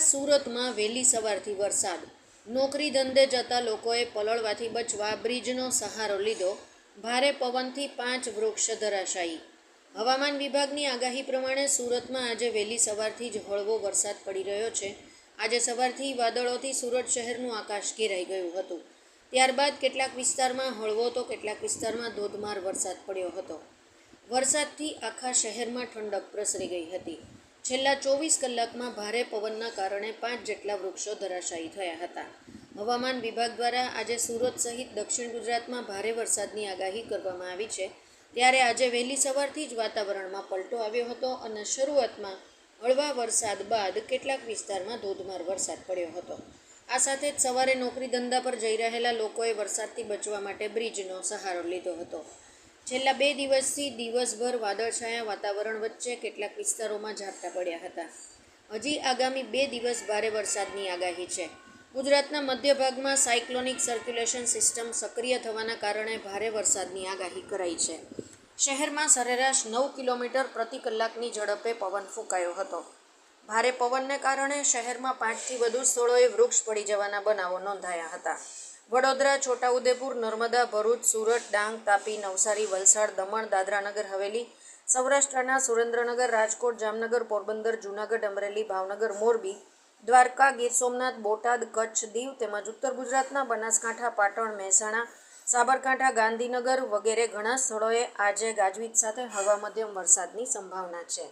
સુરતમાં વહેલી સવારથી વરસાદ. નોકરી ધંધે જતા લોકોએ પલળવાથી બચવા બ્રિજનો સહારો લીધો. ભારે પવનથી પાંચ વૃક્ષ ધરાશાયી. હવામાન વિભાગની આગાહી પ્રમાણે સુરતમાં આજે વહેલી સવારથી જ હળવો વરસાદ પડી રહ્યો છે. આજે સવારથી વાદળોથી સુરત શહેરનું આકાશ ઘેરાઈ ગયું હતું. ત્યારબાદ કેટલાક વિસ્તારમાં હળવો તો કેટલાક વિસ્તારમાં ધોધમાર વરસાદ પડ્યો હતો. વરસાદથી આખા શહેરમાં ઠંડક પ્રસરી ગઈ હતી. છેલ્લા ચોવીસ કલાકમાં ભારે પવનના કારણે પાંચ જેટલા વૃક્ષો ધરાશાયી થયા હતા. હવામાન વિભાગ દ્વારા આજે સુરત સહિત દક્ષિણ ગુજરાતમાં ભારે વરસાદની આગાહી કરવામાં આવી છે. ત્યારે આજે વહેલી સવારથી જ વાતાવરણમાં પલટો આવ્યો હતો અને શરૂઆતમાં હળવા વરસાદ બાદ કેટલાક વિસ્તારમાં ધોધમાર વરસાદ પડ્યો હતો. આ સાથે જ સવારે નોકરી ધંધા પર જઈ રહેલા લોકોએ વરસાદથી બચવા માટે બ્રિજનો સહારો લીધો હતો. છેલ્લા બે દિવસથી દિવસભર વાદળછાયા વાતાવરણ વચ્ચે કેટલાક વિસ્તારોમાં ઝાપટા પડ્યા હતા. હજી આગામી બે દિવસ ભારે વરસાદની આગાહી છે. ગુજરાતના મધ્ય ભાગમાં સાયક્લોનિક સર્ક્યુલેશન સિસ્ટમ સક્રિય થવાના કારણે ભારે વરસાદની આગાહી કરાઈ છે. શહેરમાં સરેરાશ નવ કિલોમીટર પ્રતિ કલાકની ઝડપે પવન ફૂંકાયો હતો. ભારે પવનને કારણે શહેરમાં પાંચથી વધુ સ્થળોએ વૃક્ષ પડી જવાના બનાવો નોંધાયા હતા. વડોદરા, છોટાઉદેપુર, નર્મદા, ભરૂચ, સુરત, ડાંગ, તાપી, નવસારી, વલસાડ, દમણ દાદરાનગર હવેલી, સૌરાષ્ટ્રના સુરેન્દ્રનગર, રાજકોટ, જામનગર, પોરબંદર, જૂનાગઢ, અમરેલી, ભાવનગર, મોરબી, દ્વારકા, ગીર સોમનાથ, બોટાદ, કચ્છ, દીવ તેમજ ઉત્તર ગુજરાતના બનાસકાંઠા, પાટણ, મહેસાણા, સાબરકાંઠા, ગાંધીનગર વગેરે ઘણા સ્થળોએ આજે ગાજવીજ સાથે હવા મધ્યમ વરસાદની સંભાવના છે.